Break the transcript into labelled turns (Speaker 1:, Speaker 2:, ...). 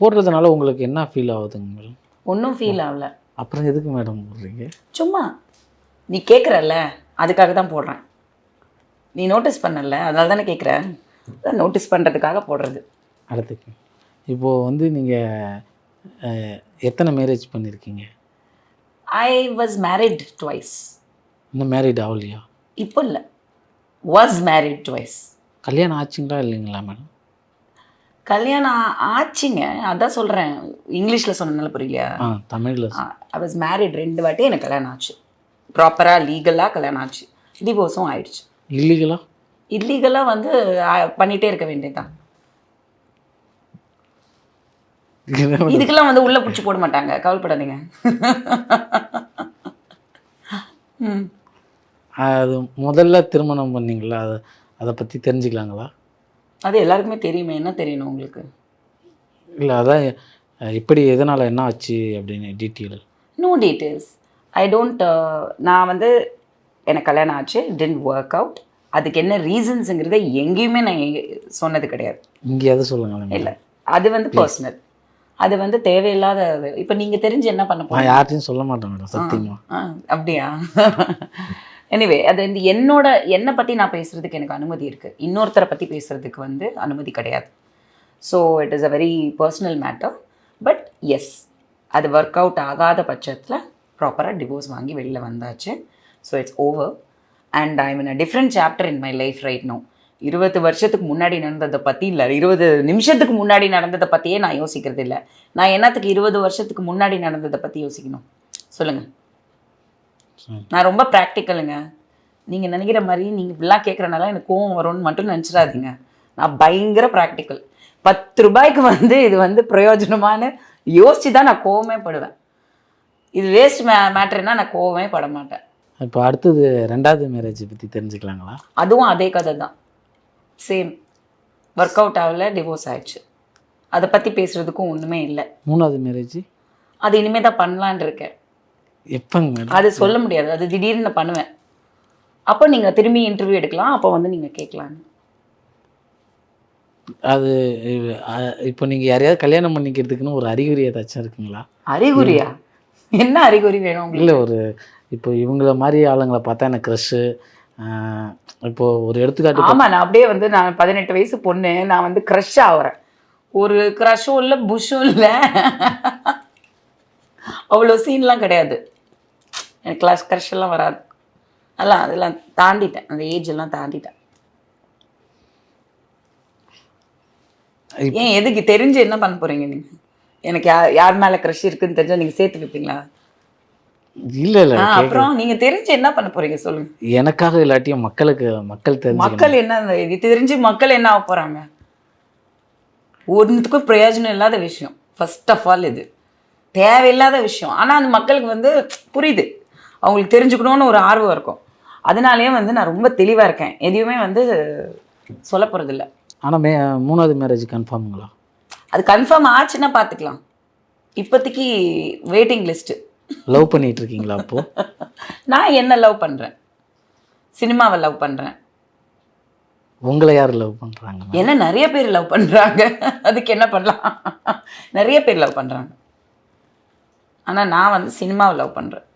Speaker 1: போடுறதுனால உங்களுக்கு என்ன ஃபீல் ஆகுதுங்க மேடம்
Speaker 2: ஒன்றும் ஃபீல் ஆகல.
Speaker 1: அப்புறம் எதுக்கு மேடம் போடுறீங்க?
Speaker 2: சும்மா நீ கேட்குறல்ல அதுக்காக தான் போடுறேன். நீ நோட்டீஸ் பண்ணல அதனால தானே கேட்குறேன் நோட்டீஸ் பண்ணுறதுக்காக போடுறது.
Speaker 1: அடுத்துக்கு இப்போது வந்து நீங்கள் எத்தனை மேரேஜ் பண்ணியிருக்கீங்க
Speaker 2: ஐ வாஸ் மேரிட் ட்வைஸ்
Speaker 1: இன்னும் மேரிட் ஆகலையா?
Speaker 2: இப்போ இல்லை. வாஸ் மேரிட் ட்வைஸ்
Speaker 1: கல்யாணம் ஆச்சுங்களா இல்லைங்களா மேடம்
Speaker 2: கல்யாணம் ஆச்சுங்க. அதான் சொல்கிறேன் இங்கிலீஷில் சொன்னனால புரியலையா?
Speaker 1: தமிழில்
Speaker 2: ஐ வாஸ் மேரிட் ரெண்டு வாட்டி எனக்கு கல்யாணம் ஆச்சு. ப்ராப்பராக லீகலாக கல்யாணம் ஆச்சு. டிவோர்ஸும் ஆயிடுச்சு.
Speaker 1: இல்லீகலா
Speaker 2: இல்லீகலாக வந்து ஆ, பண்ணிட்டே இருக்க வேண்டியதுதான். இதுக்கெல்லாம் வந்து உள்ள பிடிச்சி போட மாட்டாங்க. கவலைப்படாதீங்க.
Speaker 1: அது முதல்ல திருமணம் பண்ணீங்களா? அது அதை பற்றி தெரிஞ்சுக்கலாங்களா?
Speaker 2: அது எல்லாருக்குமே தெரியுமே என்ன தெரியணும் உங்களுக்கு?
Speaker 1: இல்லை அதான் அஹ், எப்படி எதனால் என்ன ஆச்சு அப்படின்னு detail
Speaker 2: no details I don't நான் வந்து எனக்கு கல்யாணம் ஆச்சு டென்ட் ஒர்க் அவுட் அதுக்கு என்ன ரீசன்ஸுங்கிறத எங்கேயுமே நான் சொன்னது கிடையாது.
Speaker 1: இங்கேயாவது சொல்லுங்களேன்
Speaker 2: இல்லை அது வந்து பர்சனல் அது வந்து தேவையில்லாத இப்போ நீங்கள் தெரிஞ்சு என்ன பண்ண போறீங்க?
Speaker 1: நான் யார்ட்டையும் சொல்ல மாட்டேன் மேடம் சத்தியமா.
Speaker 2: ஆ அப்படியா? எனிவே அது வந்து என்னோட என்னை பற்றி நான் பேசுகிறதுக்கு எனக்கு அனுமதி இருக்குது இன்னொருத்தரை பற்றி பேசுகிறதுக்கு வந்து அனுமதி கிடையாது. So it is a very personal matter but yes அது ஒர்க் அவுட் ஆகாத பட்சத்தில் ப்ராப்பராக டிவோர்ஸ் வாங்கி வெளியில் வந்தாச்சு. So it's over and I mean a different chapter in my life right no இருபது வருஷத்துக்கு முன்னாடி நடந்ததை பற்றி இல்லை இருபது நிமிஷத்துக்கு முன்னாடி நடந்ததை பற்றியே நான் யோசிக்கிறது இல்லை நான் என்னத்துக்கு இருபது வருஷத்துக்கு முன்னாடி நடந்ததை பற்றி யோசிக்கணும்? சொல்லுங்கள் நான் ரொம்ப ப்ராக்டிக்கலுங்க நீங்கள் நினைக்கிற மாதிரி நீங்கள் இப்படிலாம் கேட்குறனால எனக்கு கோவம் வரும்னு மட்டும் நினச்சிடாதீங்க. நான் பயங்கர ப்ராக்டிக்கல் பத்து ரூபாய்க்கு வந்து இது வந்து பிரயோஜனமான யோசிச்சு தான் நான் கோவமே படுவேன். இது வேஸ்ட் மே மேட்டர்னா நான் கோவமே பட மாட்டேன்.
Speaker 1: இப்போ அடுத்தது ரெண்டாவது மேரேஜ் பற்றி தெரிஞ்சுக்கலாங்களா?
Speaker 2: அதுவும் அதே கதை தான் சேம் ஒர்க் அவுட் ஆகல டிவோர்ஸ் ஆயிடுச்சு. அதை பற்றி பேசுகிறதுக்கும் ஒன்றுமே இல்லை.
Speaker 1: மூணாவது மேரேஜ்
Speaker 2: அது இனிமேல் தான் பண்ணலான் இருக்கேன்.
Speaker 1: எப்போங்க
Speaker 2: அது? சொல்ல முடியாது. அது திடீர்னு நான் பண்ணுவேன். அப்போ நீங்கள் திரும்பி இன்டர்வியூ எடுக்கலாம். அப்போ வந்து நீங்கள் கேட்கலாம்
Speaker 1: அது இப்போ நீங்கள் யாரையாவது கல்யாணம் பண்ணிக்கிறதுக்குன்னு ஒரு அறிகுறி ஏதாச்சும் இருக்குங்களா?
Speaker 2: அறிகுறியா? என்ன அறிகுறி வேணும்
Speaker 1: இல்லை ஒரு இப்போ இவங்கள மாதிரி ஆளுங்களை பார்த்தா எனக்கு க்ரஷ்ஷு இப்போ ஒரு எடுத்துக்காட்டு
Speaker 2: ஆமா நான் அப்படியே வந்து நான் பதினெட்டு வயசு பொண்ணு. நான் வந்து க்ரஷ் ஆகுறேன் ஒரு க்ரஷும் இல்லை புஷ்ஷும் இல்லை. அவ்வளோ சீன்லாம் கிடையாது. எனக்கு கிளாஸ் க்ரஷ் எல்லாம் வராது. அதெல்லாம் அதெல்லாம் தாண்டிட்டேன். அந்த ஏஜ் எல்லாம் தாண்டிட்டேன். ஏன் எதுக்கு? தெரிஞ்சு என்ன பண்ண போறீங்க நீங்க? எனக்கு யார் யார் மேல க்ரஷ் இருக்குன்னு தெரிஞ்சா நீங்க சேர்த்து வைப்பீங்களா?
Speaker 1: இல்லை இல்லை
Speaker 2: அப்புறம் நீங்க தெரிஞ்சு என்ன பண்ண போறீங்க சொல்லுங்க.
Speaker 1: எனக்காக இல்லாட்டியும் மக்களுக்கு மக்கள் தெரிஞ்சுக்கணும்.
Speaker 2: மக்கள் என்ன இது தெரிஞ்சு மக்கள் என்ன ஆக போறாங்க? ஒன்றுத்துக்கும் பிரயோஜனம் இல்லாத விஷயம். ஃபர்ஸ்ட் ஆஃப் ஆல் இது. தேவையில்லாத விஷயம். ஆனா அந்த மக்களுக்கு வந்து புரியுது. அவங்களுக்கு தெரிஞ்சுக்கணும்னு ஒரு ஆர்வம் இருக்கும். அதனாலேயே வந்து நான் ரொம்ப தெளிவா இருக்கேன். எதையுமே வந்து சொல்ல போறதில்ல.
Speaker 1: ஆனால் மே மூணாவது மேரேஜ் கன்ஃபார்முங்களா
Speaker 2: அது கன்ஃபார்ம் ஆச்சுன்னா பார்த்துக்கலாம் இப்போதைக்கு வெயிட்டிங் லிஸ்ட்டு
Speaker 1: லவ் பண்ணிட்டு இருக்கீங்களா அப்போ?
Speaker 2: நான் என்ன லவ் பண்றேன்? சினிமாவை லவ் பண்றேன்.
Speaker 1: உங்களை யார் லவ் பண்ணுறாங்க
Speaker 2: என்ன நிறைய பேர் லவ் பண்றாங்க. அதுக்கு என்ன பண்ணலாம்? நிறைய பேர் லவ் பண்றாங்க. ஆனா நான் வந்து சினிமாவை லவ் பண்றேன்.